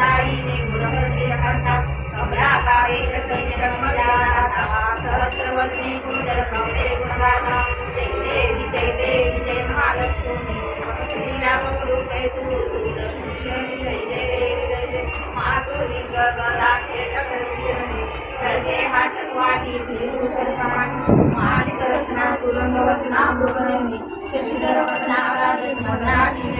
तारीने गुरहर्ते हर्तात कमलाकारे सतीने रंगजानातः सहस्रवदने कुंजरभवते गुणगाना जय मालिक रचना सुरंग वसना मृगनमी शशिधर वसना राजस्मरणाटी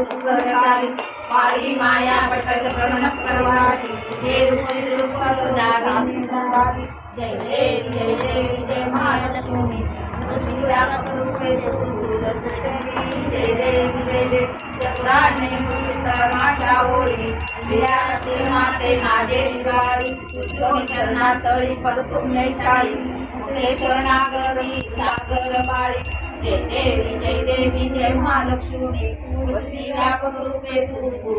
जय देवी जय देवी मारी माया पटल प्रमण करवाणी हे रूप रूप दागी दागी जय देवी जय देवी महालक्ष्मी। तुलसी रूपे तू जय देवी जय चक्राने मुक्त माझ्या ओळी श्रियाचे माते माझे दिवाळी पुष्पी चरणा तळी परसुम्य शाळी मुक्ते शरणागरी सागर बाळी जय देवी जय देवी जय महालक्ष्मी। व्यापक रूपे तू